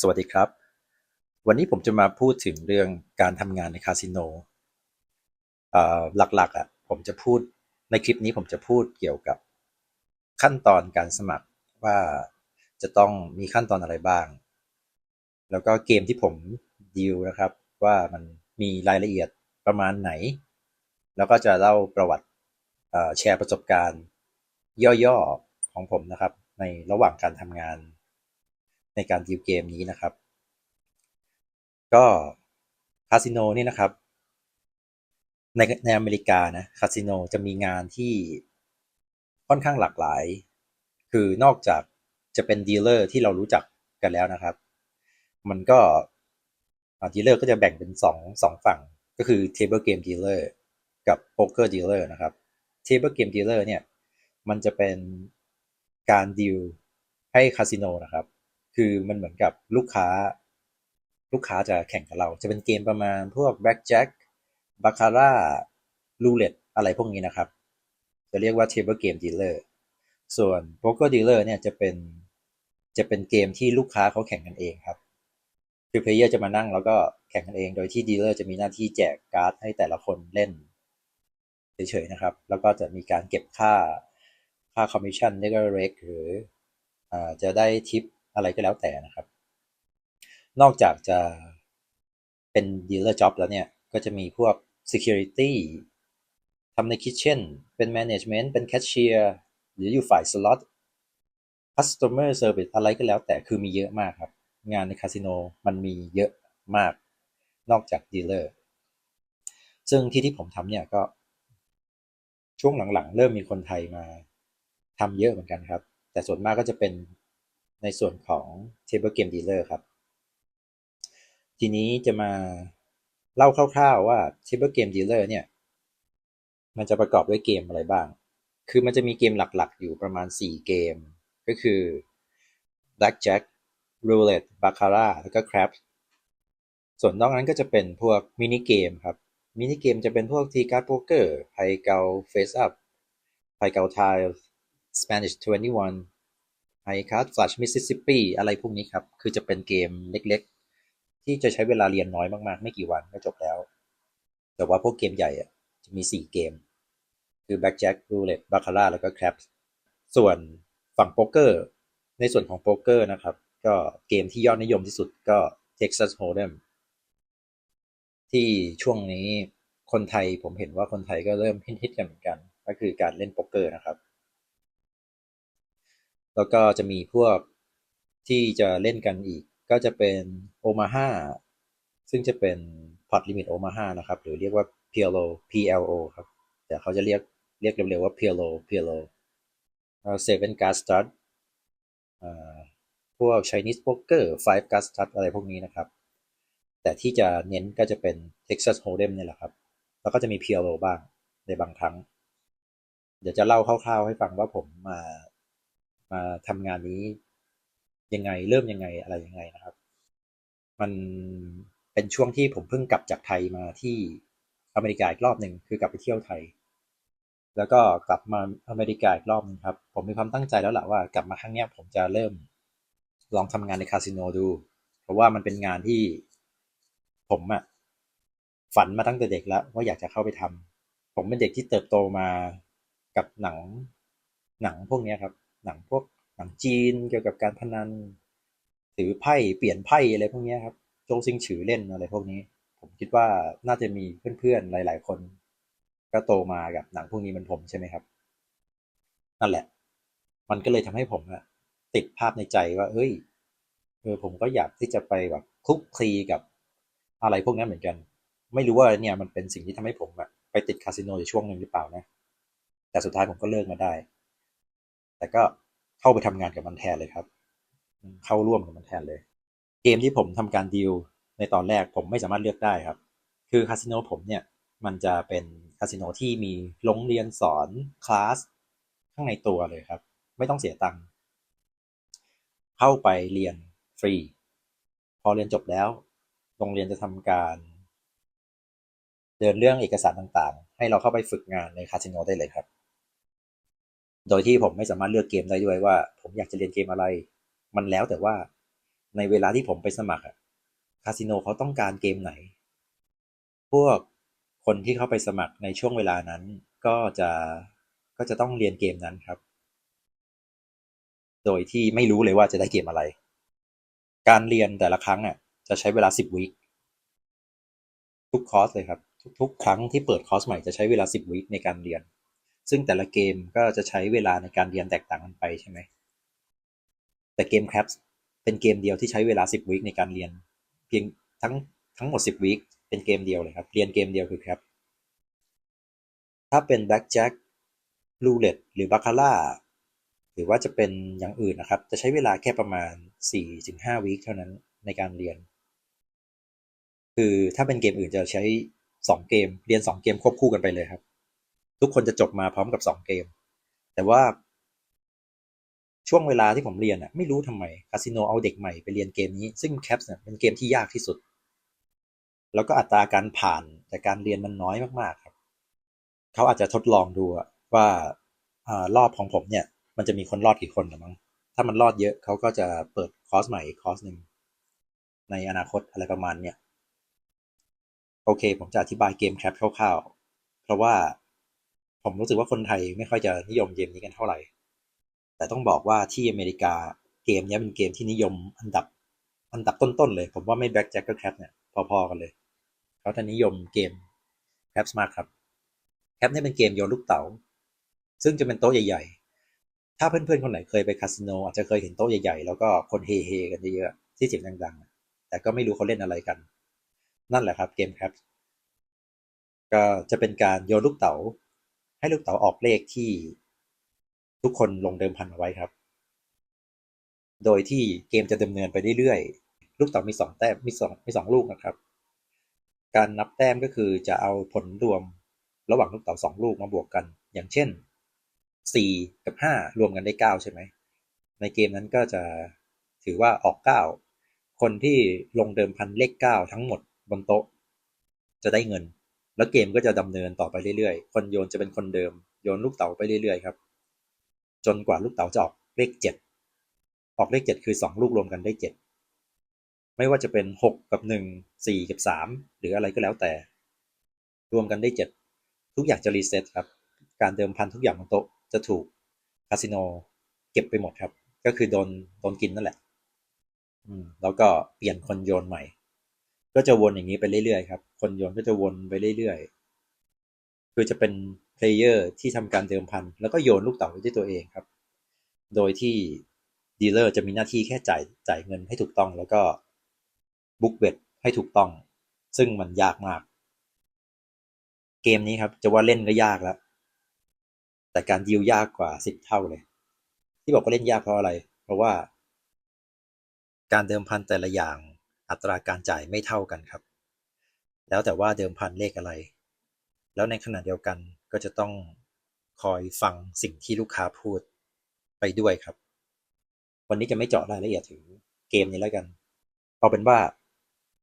สวัสดีครับ วันนี้ผมจะมาพูดถึงเรื่องการทำงานในคาสิโนหลักๆอะผมจะพูดในคลิปนี้ผมจะพูดเกี่ยวกับขั้นตอนการสมัครว่าจะต้องมีขั้นตอนอะไรบ้าง แล้วก็เกมที่ผมดีลนะครับ ว่ามันมีรายละเอียดประมาณไหน แล้วก็จะเล่าประวัติแชร์ประสบการณ์ ย่อๆของผมนะครับ ในระหว่างการทำงาน ในการดีลเกมนี้นะครับ ก็คาสิโนเนี่ยนะครับ ในในอเมริกานะคาสิโนจะมีงานที่ค่อนข้างหลากหลาย คือนอกจากจะเป็นดีลเลอร์ที่เรารู้จักกันแล้วนะครับ มันก็ดีลเลอร์ก็จะแบ่งเป็นสองสองฝั่งก็คือ table game dealer กับ poker dealer นะครับ table game dealer เนี่ย มันจะเป็นการดีลให้คาสิโนนะครับ คือมันเหมือนกับลูกค้า ลูกค้าจะแข่งกับเรา จะเป็นเกมประมาณพวก blackjack baccarat roulette อะไรพวกนี้นะครับ จะเรียกว่า table game dealer ส่วน poker dealer เลอร์เนี่ยจะเป็นจะเป็นเกมที่ลูกค้าเขาแข่งกันเองครับ คือเพลเยอร์จะมานั่งแล้วก็แข่งกันเอง โดยที่ดีลเลอร์จะมีหน้าที่แจกการ์ดให้แต่ละคนเล่นเฉยๆนะครับ แล้วก็จะมีการเก็บค่าค่าคอมมิชชั่นเรียกว่าเรกหรืออจะได้ทิป อะไรก็แล้วแต่นะครับ นอกจากจะเป็นดีลเลอร์จ็อบแล้วเนี่ย ก็จะมีพวก security ทำในคิ t เช่น เป็น management เป็น cashier หรืออยู่ฝ่าย slot customer service อะไรก็แล้วแต่คือมีเยอะมากครับ งานในคาสิโนมันมีเยอะมาก นอกจากดีลเลอร์ ซึ่งที่ที่ผมทำเนี่ยก็ ช่วงหลังๆ เริ่มมีคนไทยมาทำเยอะเหมือนกันครับ แต่ส่วนมากก็จะเป็น ในส่วนของ table game dealer ครับ ทีนี้จะมาเล่าคร่าวๆว่า table game dealer เนี่ย มันจะประกอบด้วยเกมอะไรบ้าง คือมันจะมีเกมหลักๆ อยู่ประมาณ 4 เกม ก็คือ blackjack roulette baccarat แล้วก็ craps ส่วนนอกนั้นก็จะเป็นพวกมินิเกมครับ มินิเกมจะเป็นพวกทีการ์ดโป๊กเกอร์ไพ่เกา face up ไพ่เกาไทล์ Spanish 21 ไพ่การ์ด Flash Mississippi อะไรพวกนี้ครับ คือจะเป็นเกมเล็กๆ ที่จะใช้เวลาเรียนน้อยมากๆ ไม่กี่วันก็จบแล้ว แต่ว่าพวกเกมใหญ่อะจะมี 4 เกม คือ blackjack roulette baccarat แล้วก็ craps ส่วนฝั่งโป๊กเกอร์ ในส่วนของโป๊กเกอร์นะครับ ก็เกมที่ยอดนิยมที่สุดก็ Texas Hold'em ที่ช่วงนี้คนไทยผมเห็นว่าคนไทยก็เริ่มฮิตๆกันเหมือนกัน ก็คือการเล่นโป๊กเกอร์นะครับ แล้วก็จะมีพวกที่จะเล่นกันอีก ก็จะเป็นโอมาฮาซึ่งจะเป็นพอตลิมิตโอมาฮานะครับ หรือเรียกว่า PLO PLO ครับ แต่เขาจะเรียกเรียกเร็วๆว่า PLO PLO เซเว่นการ์ดสตาร์พวก Chinese Poker Five Card Stud อะไรพวกนี้นะครับ แต่ที่จะเน้นก็จะเป็น Texas Hold'em เนี่ยแหละครับ แล้วก็จะมี PLO บ้างในบางครั้ง เดี๋ยวจะเล่าคร่าวๆให้ฟังว่าผมมา มาทำงานนี้ยังไงเริ่มยังไงอะไรยังไงนะครับ มันเป็นช่วงที่ผมเพิ่งกลับจากไทยมาที่อเมริกาอีกรอบหนึ่งคือกลับไปเที่ยวไทย แล้วก็กลับมาอเมริกาอีกรอบนึงครับ ผมมีความตั้งใจแล้วแหละว่ากลับมาครั้งนี้ผมจะเริ่มลองทำงานในคาสิโนดู เพราะว่ามันเป็นงานที่ผมอะฝันมาตั้งแต่เด็กแล้ว ว่าอยากจะเข้าไปทำผมเป็นเด็กที่เติบโตมากับหนังหนังพวกนี้ครับ หนังพวกหนังจีนเกี่ยวกับการพนันถือไพ่เปลี่ยนไพ่อะไรพวกนี้ครับโจซิงฉือเล่นอะไรพวกนี้ ผมคิดว่าน่าจะมีเพื่อนๆหลาย ๆ คน ก็โตมากับหนังพวกนี้มันผมใช่ไหมครับ นั่นแหละ มันก็เลยทำให้ผมอะติดภาพในใจว่า เอ้ยเออผมก็อยากที่จะไปแบบคลุกคลีกับอะไรพวกนั้นเหมือนกัน ไม่รู้ว่าเนี่ยมันเป็นสิ่งที่ทำให้ผมอะไปติดคาสิโนอยู่ช่วงหนึ่งหรือเปล่านะ แต่สุดท้ายผมก็เลิกมาได้ แต่ก็ เข้าไปทำงานกับมันแทนเลยครับ เข้าร่วมกับมันแทนเลย เกมที่ผมทำการดีลในตอนแรกผมไม่สามารถเลือกได้ครับ คือคาสิโนผมเนี่ยมันจะเป็นคาสิโนที่มีโรงเรียนสอนคลาสข้างในตัวเลยครับ ไม่ต้องเสียตังค์เข้าไปเรียนฟรี พอเรียนจบแล้ว โรงเรียนจะทำการ เดินเรื่องเอกสารต่างๆ ให้เราเข้าไปฝึกงานในคาสิโนได้เลยครับ โดยที่ผมไม่สามารถเลือกเกมได้ด้วยว่า ผมอยากจะเรียนเกมอะไร มันแล้วแต่ว่าในเวลาที่ผมไปสมัครอะคาสิโนเขาต้องการเกมไหน พวกคนที่เข้าไปสมัครในช่วงเวลานั้น ก็จะก็จะต้องเรียนเกมนั้นครับ โดยที่ไม่รู้เลยว่าจะได้เกมอะไร การเรียนแต่ละครั้งอะจะใช้เวลาสิบวีคทุกคอร์สเลยครับ ทุกๆ ครั้งที่เปิดคอร์สใหม่จะใช้เวลาสิบวีคในการเรียน ซึ่งแต่ละเกมก็จะใช้เวลาในการเรียนแตกต่างกันไปใช่ไหม แต่เกม c r a p เป็นเกมเดียวที่ใช้เวลา 10วีคในการเรียน เพียงทั้งทั้งหมด 10วีคเป็นเกมเดียวเลยครับ เรียนเกมเดียวคือ c r a p ถ้าเป็น Blackjack Roulette หรือ b a c c a r a หรือว่าจะเป็นอย่างอื่นนะครับ จะใช้เวลาแค่ประมาณ 4-5วีคเท่านั้นในการเรียน คือถ้าเป็นเกมอื่นจะใช้ 2 เกม เรียน 2 เกมควบคู่กันไปเลยครับ ทุกคนจะจบมาพร้อมกับ2เกม แต่ว่า ช่วงเวลาที่ผมเรียนอะไม่รู้ทำไมคาสิโนเอาเด็กใหม่ไปเรียนเกมนี้ ซึ่งแคปส์เนี่ยเป็นเกมที่ยากที่สุด แล้วก็อัตราการผ่านจากการเรียนมันน้อยมากๆครับ เขาอาจจะทดลองดูว่าอารอบของผมเนี่ย มันจะมีคนรอดกี่คนหรือมั้งถ้ามันรอดเยอะเขาก็จะเปิดคอร์สใหม่อีกคอร์สหนึ่งในอนาคตอะไรประมาณเนี่ยโอเค ผมจะอธิบายเกมแคปคร่าวๆ เพราะว่า ผมรู้สึกว่าคนไทยไม่ค่อยจะนิยมเกมนี้กันเท่าไหร่ แต่ต้องบอกว่าที่อเมริกาเกมนี้เป็นเกมที่นิยมอันดับอันดับต้นๆเลย ผมว่าไม่แบ็กแจ็คก็แคปเนี่ยพอๆกันเลย เขาจะนิยมเกมแคปสมากครับแคปนี่เป็นเกมโยนลูกเต๋าซึ่งจะเป็นโต๊ะใหญ่ ๆ ถ้าเพื่อนๆคนไหนเคยไปคาสิโนอาจจะเคยเห็นโต๊ะใหญ่ๆ แล้วก็คนเฮๆกันเยอะๆที่เสียงดังๆ แต่ก็ไม่รู้เขาเล่นอะไรกัน นั่นแหละครับเกมแคปก็จะเป็นการโยนลูกเต๋า ให้ลูกเต๋าออกเลขที่ทุกคนลงเดิมพันเอาไว้ครับ โดยที่เกมจะดำเนินไปเรื่อยๆ ลูกเต๋ามีสองแต้ม มีสองมีสองลูกนะครับ การนับแต้มก็คือจะเอาผลรวมระหว่างลูกเต๋าสองลูกมาบวกกัน อย่างเช่นสี่กับห้ารวมกันได้เก้าใช่ไหม ในเกมนั้นก็จะถือว่าออกเก้าคนที่ลงเดิมพันเลขเก้าทั้งหมดบนโต๊ะ จะได้เงิน แล้วเกมก็จะดำเนินต่อไปเรื่อยๆ คนโยนจะเป็นคนเดิม โยนลูกเต๋าไปเรื่อยๆครับ จนกว่าลูกเต๋าจะออกเลขเจ็ดออกเลขเจ็ดคือสองลูกรวมกันได้เจ็ดไม่ว่าจะเป็นหกกับหนึ่งสี่กับสามหรืออะไรก็แล้วแต่ รวมกันได้เจ็ดทุกอย่างจะรีเซ็ตครับ การเดิมพันทุกอย่างบนโต๊ะจะถูกคาสิโนเก็บไปหมดครับ ก็คือโดนโดนกินนั่นแหละ อืมแล้วก็เปลี่ยนคนโยนใหม่ ก็จะวนอย่างนี้ไปเรื่อยๆครับ คนโยนก็จะวนไปเรื่อยๆ คือจะเป็นเพลเยอร์ที่ทำการเดิมพัน แล้วก็โยนลูกเต๋าด้วยตัวเองครับ โดยที่ดีลเลอร์จะมีหน้าที่แค่จ่ายจ่ายเงินให้ถูกต้อง แล้วก็บุ๊กเวทให้ถูกต้อง ซึ่งมันยากมาก เกมนี้ครับ จะว่าเล่นก็ยากแล้ว แต่การดีลยากกว่าสิบเท่าเลย ที่บอกว่าเล่นยากเพราะอะไร เพราะว่า การเดิมพันแต่ละอย่าง อัตราการจ่ายไม่เท่ากันครับ แล้วแต่ว่าเดิมพันเลขอะไร แล้วในขณะเดียวกันก็จะต้องคอยฟังสิ่งที่ลูกค้าพูดไปด้วยครับ วันนี้จะไม่เจาะรายละเอียดถึงเกมนี้แล้วกัน เอาเป็นว่า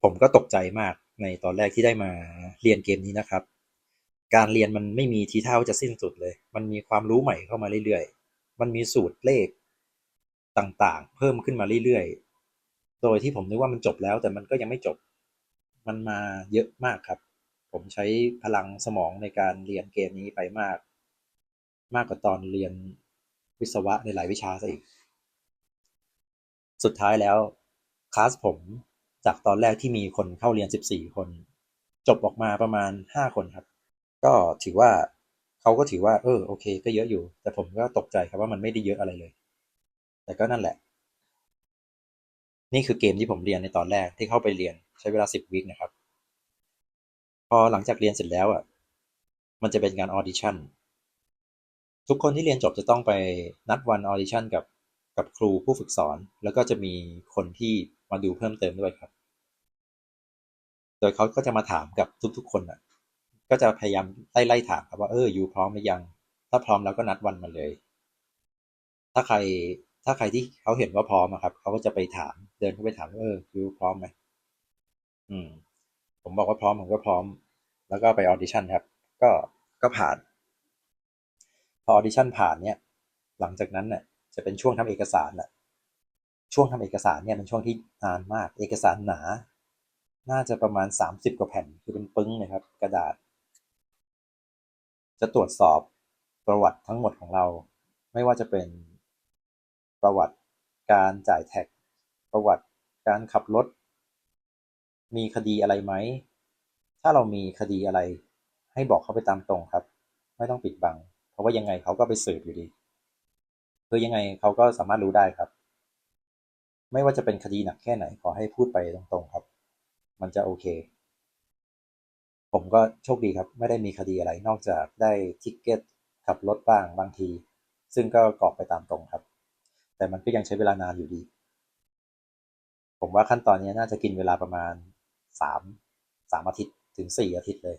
ผมก็ตกใจมากในตอนแรกที่ได้มาเรียนเกมนี้นะครับ การเรียนมันไม่มีทีเท่าว่าจะสิ้นสุดเลย มันมีความรู้ใหม่เข้ามาเรื่อยๆ มันมีสูตรเลขต่างๆ เพิ่มขึ้นมาเรื่อยๆ โดยที่ผมนึกว่ามันจบแล้วแต่มันก็ยังไม่จบ มันมาเยอะมากครับ ผมใช้พลังสมองในการเรียนเกมนี้ไปมาก มากกว่าตอนเรียนวิศวะในหลายวิชาซะอีก สุดท้ายแล้วคลาสผมจากตอนแรกที่มีคนเข้าเรียน 14 คน จบออกมาประมาณ 5 คนครับ ก็ถือว่าเขาก็ถือว่า เออโอเค ก็เยอะอยู่ แต่ผมก็ตกใจครับว่ามันไม่ได้เยอะอะไรเลย แต่ก็นั่นแหละ นี่คือเกมที่ผมเรียนในตอนแรกที่เข้าไปเรียนใช้เวลา 10 วิคนะครับ พอหลังจากเรียนเสร็จแล้วอะ มันจะเป็นการออดิชั่น ทุกคนที่เรียนจบจะต้องไปนัดวันออดิชั่นกับกับครูผู้ฝึกสอน แล้วก็จะมีคนที่มาดูเพิ่มเติมด้วยครับ โดยเขาก็จะมาถามกับทุกๆ คนอะ ก็จะพยายามไล่ไล่ถามครับว่าเอออยู่พร้อมหรือยัง ถ้าพร้อมแล้วก็นัดวันมาเลย ถ้าใคร ถ้าใครที่เขาเห็นว่าพร้อมครับเขาก็จะไปถามเดินเข้าไปถามว่าเออยูพร้อมไหมอืม ผมบอกว่าพร้อมผมก็พร้อม แล้วก็ไปออดิชั่นครับ ก็ก็ผ่าน พอออดิชั่นผ่านเนี่ย หลังจากนั้นเนี่ยจะเป็นช่วงทำเอกสารแหละช่วงทำเอกสารเนี่ยเป็นช่วงที่นานมาก เอกสารหนา น่าจะประมาณ30กว่าแผ่นคือเป็นปึ้งเลยครับ กระดาษ จะตรวจสอบประวัติทั้งหมดของเรา ไม่ว่าจะเป็น ประวัติการจ่ายแท็ก ประวัติการขับรถ มีคดีอะไรไหม ถ้าเรามีคดีอะไร ให้บอกเขาไปตามตรงครับ ไม่ต้องปิดบัง เพราะว่ายังไงเขาก็ไปสืบอยู่ดี คือยังไงเขาก็สามารถรู้ได้ครับ ไม่ว่าจะเป็นคดีหนักแค่ไหน ขอให้พูดไปตรงๆครับ มันจะโอเค ผมก็โชคดีครับ ไม่ได้มีคดีอะไรนอกจากได้ทิกเก็ตขับรถบ้างบางที ซึ่งก็กรอกไปตามตรงครับ แต่มันก็ยังใช้เวลานานอยู่ดี ผมว่าขั้นตอนนี้น่าจะกินเวลาประมาณสามสามอาทิตย์ถึงสี่อาทิตย์เลย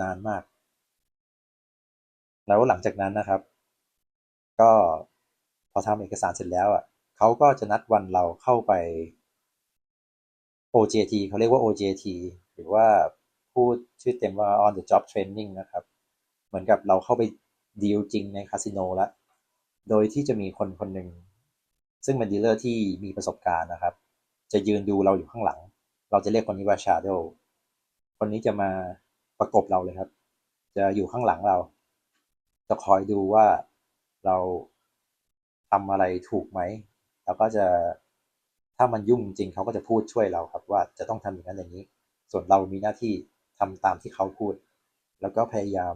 นานมาก แล้วหลังจากนั้นนะครับ ก็พอทำเอกสารเสร็จแล้วอะเขาก็จะนัดวันเราเข้าไป OJT เขาเรียกว่า OJT หรือว่าพูดชื่อเต็มว่า on the job training นะครับ เหมือนกับเราเข้าไปดีลจริงในคาสิโนแล้วโดยที่จะมีคนคนหนึ่ง ซึ่งเป็นดีลเลอร์ที่มีประสบการณ์นะครับ จะยืนดูเราอยู่ข้างหลัง เราจะเรียกคนนี้ว่า shadow คนนี้จะมาประกบเราเลยครับ จะอยู่ข้างหลังเรา จะคอยดูว่าเราทำอะไรถูกไหม แล้วก็จะถ้ามันยุ่งจริงเขาก็จะพูดช่วยเราครับ ว่าจะต้องทำอย่างนั้นอย่างนี้ ส่วนเรามีหน้าที่ทำตามที่เขาพูด แล้วก็พยายาม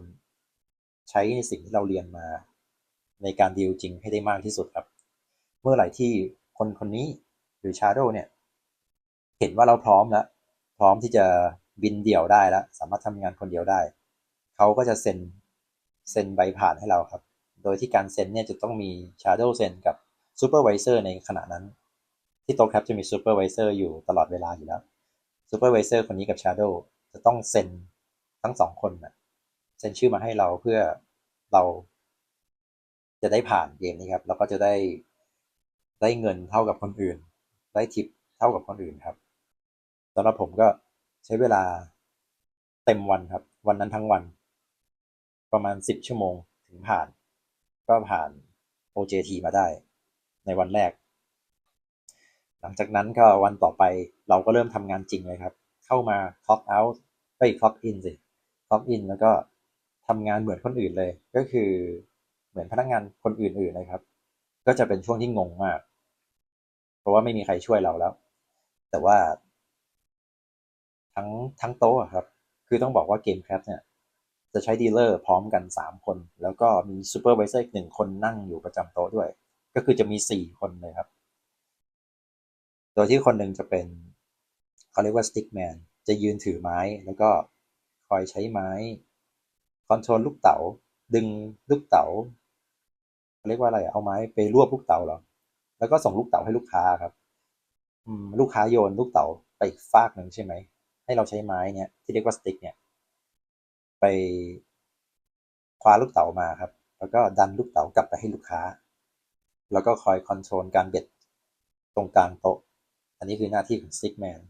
ใช้ในสิ่งที่เราเรียนมา ในการดีลจริงให้ได้มากที่สุดครับ เมื่อไหร่ที่คนคนนี้หรือ Shadow เนี่ย เห็นว่าเราพร้อมแล้ว พร้อมที่จะบินเดี่ยวได้แล้ว สามารถทำงานคนเดียวได้ เขาก็จะเซ็นเซ็นใบผ่านให้เราครับ โดยที่การเซ็นเนี่ยจะต้องมี Shadow เซ็นกับ Supervisor ในขณะนั้น ที่โต๊ะครับจะมี Supervisor อร์อยู่ตลอดเวลาอยู่แล้ว Supervisor คนนี้กับ Shadow จะต้องเซ็นทั้งสองคนนะเซ็นชื่อมาให้เราเพื่อเราจะได้ผ่านเกมนี้ครับ แล้วก็จะได้ ได้เงินเท่ากับคนอื่น ได้ทิปเท่ากับคนอื่นครับสำหรับผมก็ใช้เวลาเต็มวันครับ วันนั้นทั้งวัน ประมาณสิบชั่วโมงถึงผ่าน ก็ผ่าน OJT มาได้ ในวันแรก หลังจากนั้นก็วันต่อไปเราก็เริ่มทำงานจริงเลยครับ เข้ามา clock out ไป clock in สิ clock in แล้วก็ทำงานเหมือนคนอื่นเลย ก็คือเหมือนพนักงานคนอื่นๆเลยครับ ก็จะเป็นช่วงที่งงมาก เพราะว่าไม่มีใครช่วยเราแล้ว แต่ว่า ทั้งทั้งโต๊ะครับ คือต้องบอกว่าเกมแคปเนี่ย จะใช้ดีลเลอร์พร้อมกัน 3 คน แล้วก็มีซูเปอร์วิเซอร์อีกหนึ่งคนนั่งอยู่ประจำโต๊ะด้วย ก็คือจะมี 4 คนเลยครับ โดยที่คนหนึ่งจะเป็นเขาเรียกว่าสติ๊กแมนจะยืนถือไม้แล้วก็คอยใช้ไม้คอนโทรลลูกเต๋าดึงลูกเต๋า เรียกว่าอะไรเอาไม้ไปรวบลูกเต๋าหรอแล้วก็ส่งลูกเต๋าให้ลูกค้าครับลูกค้าโยนลูกเต๋าไปอีกฟากหนึ่งใช่ไหมให้เราใช้ไม้เนี่ยที่เรียกว่าสติ๊กเนี่ย ไปคว้าลูกเต๋ามาครับ แล้วก็ดันลูกเต๋ากลับไปให้ลูกค้า แล้วก็คอยคอนโทรลการเบ็ดตรงกลางโต๊ะ อันนี้คือหน้าที่ของสติ๊กแมน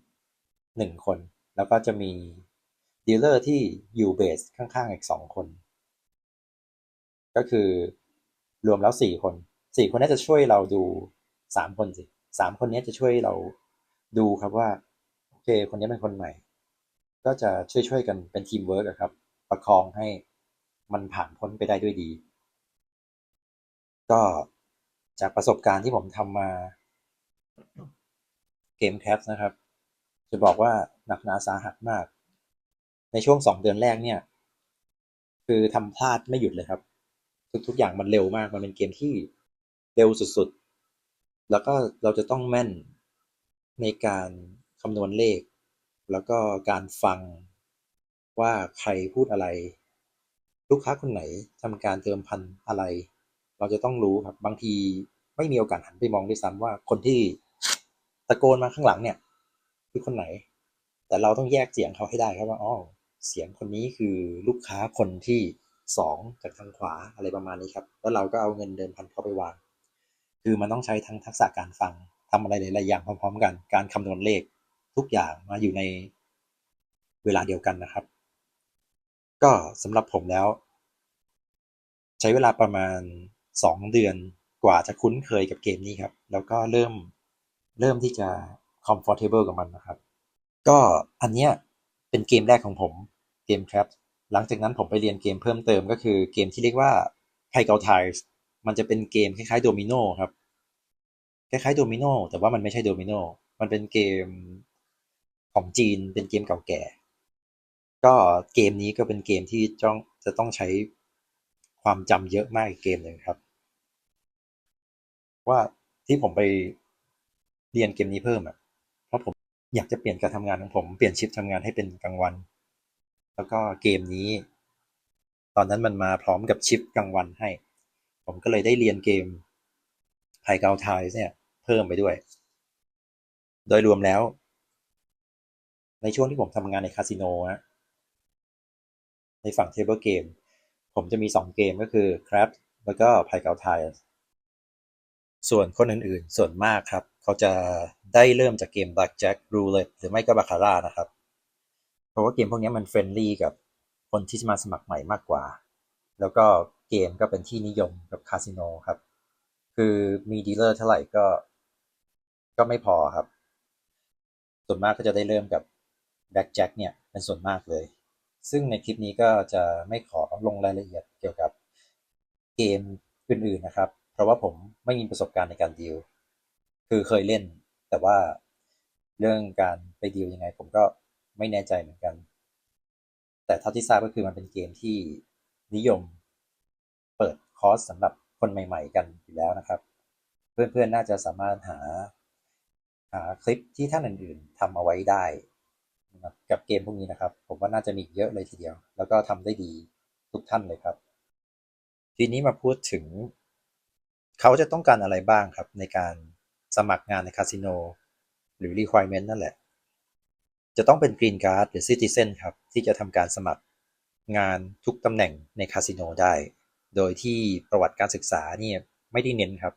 หนึ่งคน แล้วก็จะมีดีลเลอร์ที่อยู่เบสข้างๆอีกสองคน ก็คือ รวมแล้วสี่คนสี่คนนี้จะช่วยเราดูสามคนสิสามคนนี้จะช่วยเราดูครับว่าโอเค คนนี้เป็นคนใหม่ ก็จะช่วยๆกันเป็นทีมเวิร์กครับ ประคองให้มันผ่านพ้นไปได้ด้วยดี ก็จากประสบการณ์ที่ผมทำมาเกมแคปนะครับ จะบอกว่าหนักหนาสาหัสมาก ในช่วงสองเดือนแรกเนี่ย คือทำพลาดไม่หยุดเลยครับ ทุกๆอย่างมันเร็วมาก มันเป็นเกมที่เร็วสุดๆ แล้วก็เราจะต้องแม่นในการคำนวณเลข แล้วก็การฟังว่าใครพูดอะไร ลูกค้าคนไหนทำการเติมพันอะไร เราจะต้องรู้ครับ บางทีไม่มีโอกาสหันไปมองด้วยซ้ำว่าคนที่ตะโกนมาข้างหลังเนี่ย คือคนไหน แต่เราต้องแยกเสียงเขาให้ได้ครับว่าอ๋อเสียงคนนี้คือลูกค้าคนที่ สองจากทางขวาอะไรประมาณนี้ครับ แล้วเราก็เอาเงินเดิมพันเข้าไปวาง คือมันต้องใช้ทั้งทักษะการฟังทำอะไรหลายๆอย่างพร้อม ๆ กัน การคำนวณเลขทุกอย่างมาอยู่ในเวลาเดียวกันนะครับ ก็สำหรับผมแล้ว ใช้เวลาประมาณสองเดือนกว่าจะคุ้นเคยกับเกมนี้ครับ แล้วก็เริ่มเริ่มที่จะ comfortable กับมันนะครับ ก็อันเนี้ยเป็นเกมแรกของผมเกม Trap หลังจากนั้นผมไปเรียนเกมเพิ่มเติมก็คือเกมที่เรียกว่าไ i เกาไทส์มันจะเป็นเกมคล้ายๆโดมิโนครับ คล้ายๆโดมิโนแต่ว่ามันไม่ใช่โดมิโนมันเป็นเกมของจีนเป็นเกมเก่าแก่ ก็เกมนี้ก็เป็นเกมที่จ้องจะต้องใช้ความจำเยอะมากอีกเกมหนึ่งครับ ว่าที่ผมไปเรียนเกมนี้เพิ่มอะเพราะผมอยากจะเปลี่ยนการทำงานของผมเปลี่ยนชิฟทำงานให้เป็นกลางวัน แล้วก็เกมนี้ ตอนนั้นมันมาพร้อมกับชิฟกลางวันให้ ผมก็เลยได้เรียนเกมไฮเกาไทส์เนี่ยเพิ่มไปด้วย โดยรวมแล้ว ในช่วงที่ผมทำงานในคาสิโนฮะในฝั่งเทเบิลเกมผมจะมีสองเกมก็คือ Crab แล้วก็ไพเกาไทส์ส่วนคนอื่นๆ ส่วนมากครับ เขาจะได้เริ่มจากเกม Blackjack Roulette หรือไม่ก็ Baccarat นะครับ ราะว่าเกมพวกนี้มันเฟรนลี่กับคนที่จะมาสมัครใหม่มากกว่า แล้วก็เกมก็เป็นที่นิยมกับคาสิโนครับ คือมีดีลเลอร์เท่าไหร่ก็ ก็ไม่พอครับ ส่วนมากก็จะได้เริ่มกับ Blackjack เนี่ยเป็นส่วนมากเลย ซึ่งในคลิปนี้ก็จะไม่ขอลงรายละเอียดเกี่ยวกับเกมอื่นๆนะครับ เพราะว่าผมไม่มีประสบการณ์ในการดีล คือเคยเล่น แต่ว่าเรื่องการไปดีลยังไงผมก็ ไม่แน่ใจเหมือนกัน แต่เท่าที่ทราบก็คือมันเป็นเกมที่นิยมเปิดคอร์สสำหรับคนใหม่ ๆ กันอยู่แล้วนะครับ เพื่อนๆ น่าจะสามารถหาหาคลิปที่ท่านอื่นๆทำเอาไว้ได้กับเกมพวกนี้นะครับ ผมว่าน่าจะมีเยอะเลยทีเดียว แล้วก็ทำได้ดีทุกท่านเลยครับ ทีนี้มาพูดถึง เขาจะต้องการอะไรบ้างครับ ในการสมัครงานในคาสิโนหรือ requirement นั่นแหละ จะต้องเป็น green card หรือ citizen ครับ ที่จะทำการสมัครงานทุกตำแหน่งในคาสิโนได้ โดยที่ประวัติการศึกษาเนี่ยไม่ได้เน้นครับ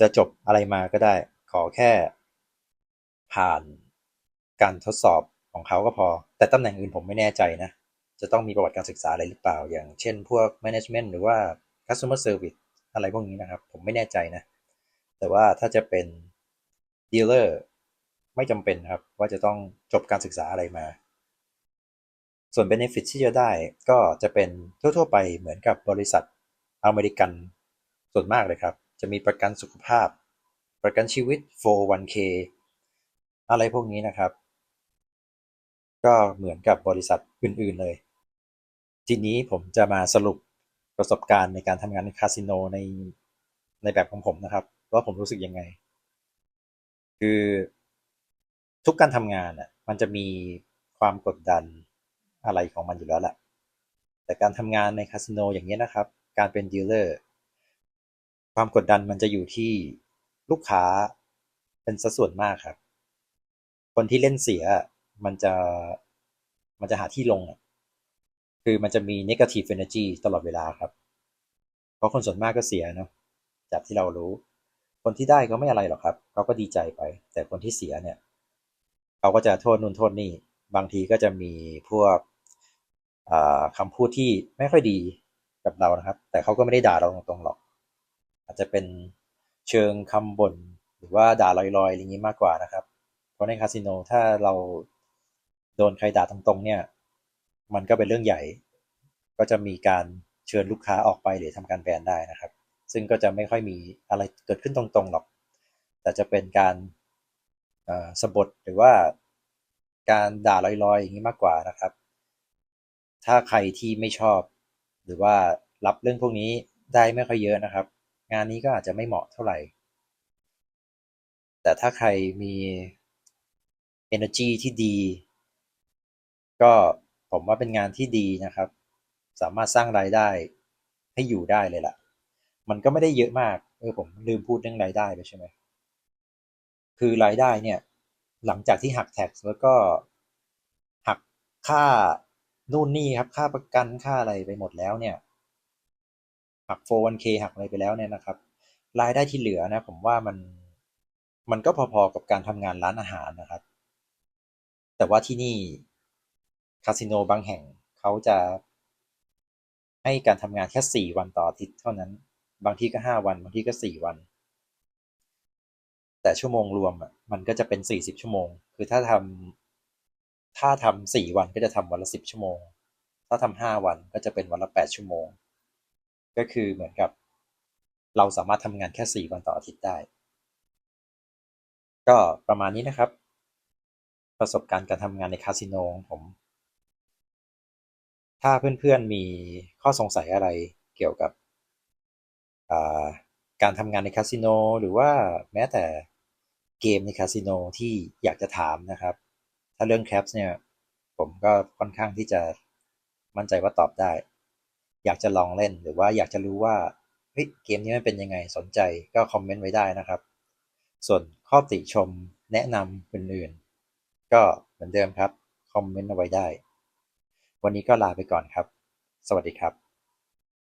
จะจบอะไรมาก็ได้ ขอแค่ ผ่านการทดสอบของเขาก็พอ แต่ตำแหน่งอื่นผมไม่แน่ใจนะ จะต้องมีประวัติการศึกษาอะไรหรือเปล่า อย่างเช่น พวก management หรือว่า customer service อะไรพวกนี้นะครับ ผมไม่แน่ใจนะ แต่ว่าถ้าจะเป็น dealer ไม่จำเป็นครับ ว่าจะต้องจบการศึกษาอะไรมา ส่วน benefit ที่จะได้ก็จะเป็นทั่ว ๆ ไปเหมือนกับบริษัทอเมริกันส่วนมากเลยครับ จะมีประกันสุขภาพ ประกันชีวิต 401k อะไรพวกนี้นะครับ ก็เหมือนกับบริษัทอื่น ๆ เลย ทีนี้ผมจะมาสรุปประสบการณ์ในการทำงานในคาสิโนในในแบบของผมนะครับ ว่าผมรู้สึกยังไง คือ ทุกการทำงานอะ มันจะมีความกดดันอะไรของมันอยู่แล้วแหละแต่การทำงานในคาสิโนอย่างนี้นะครับ การเป็นดีลเลอร์ความกดดันมันจะอยู่ที่ลูกค้าเป็นสัดส่วนมากครับ คนที่เล่นเสียมันจะมันจะหาที่ลงอะคือมันจะมี negative energy ตลอดเวลาครับ เพราะคนส่วนมากก็เสียเนาะจากที่เรารู้ คนที่ได้ก็ไม่อะไรหรอกครับเขาก็ดีใจไป แต่คนที่เสียเนี่ย เขาก็จะโทษนู่นโทษนี่ บางทีก็จะมีพวกคำพูดที่ไม่ค่อยดีกับเรานะครับ แต่เขาก็ไม่ได้ด่าเราตรงๆหรอก อาจจะเป็นเชิงคำบ่นหรือว่าด่าลอยๆอะไรอย่างนี้มากกว่านะครับ เพราะในคาสิโนถ้าเราโดนใครด่าตรงๆเนี่ย มันก็เป็นเรื่องใหญ่ ก็จะมีการเชิญลูกค้าออกไปหรือทำการแบนได้นะครับ ซึ่งก็จะไม่ค่อยมีอะไรเกิดขึ้นตรงๆหรอก แต่จะเป็นการ สบดหรือว่าการด่าลอยๆ อย่างนี้มากกว่านะครับ ถ้าใครที่ไม่ชอบ หรือว่ารับเรื่องพวกนี้ได้ไม่ค่อยเยอะนะครับ งานนี้ก็อาจจะไม่เหมาะเท่าไหร่ แต่ถ้าใครมี energy ที่ดี ก็ผมว่าเป็นงานที่ดีนะครับ สามารถสร้างรายได้ให้อยู่ได้เลยล่ะ มันก็ไม่ได้เยอะมาก เออผมลืมพูดเรื่องรายได้ไปใช่ไหม คือรายได้เนี่ย หลังจากที่หักแท็กแล้วก็หักค่านู่นนี่ครับ ค่าประกันค่าอะไรไปหมดแล้วเนี่ย หัก 401k หักอะไรไปแล้วเนี่ยนะครับ รายได้ที่เหลือนะ ผมว่ามันมันก็พอๆกับการทำงานร้านอาหารนะครับ แต่ว่าที่นี่คาสิโนบางแห่งเขาจะให้การทำงานแค่ 4 วันต่ออาทิตย์เท่านั้น บางที่ก็ 5 วัน บางที่ก็ 4 วัน แต่ชั่วโมงรวมอะมันก็จะเป็นสี่สิบชั่วโมง คือถ้าทำถ้าทำสี่วันก็จะทำวันละสิบชั่วโมง ถ้าทำห้าวันก็จะเป็นวันละแปดชั่วโมง ก็คือเหมือนกับ เราสามารถทำงานแค่สี่วันต่ออาทิตย์ได้ ก็ประมาณนี้นะครับ ประสบการณ์การทำงานในคาสิโนของผม ถ้าเพื่อนๆมีข้อสงสัยอะไรเกี่ยวกับการทำงานในคาสิโนหรือว่าแม้แต่ เกมในคาสิโนที่อยากจะถามนะครับ ถ้าเรื่องแคปเนี่ย ผมก็ค่อนข้างที่จะมั่นใจว่าตอบได้ อยากจะลองเล่นหรือว่าอยากจะรู้ว่าเฮ้ยเกมนี้มันเป็นยังไงสนใจก็คอมเมนต์ไว้ได้นะครับ ส่วนข้อติชมแนะนำอื่นๆ ก็เหมือนเดิมครับ คอมเมนต์เอาไว้ได้ วันนี้ก็ลาไปก่อนครับ สวัสดีครับ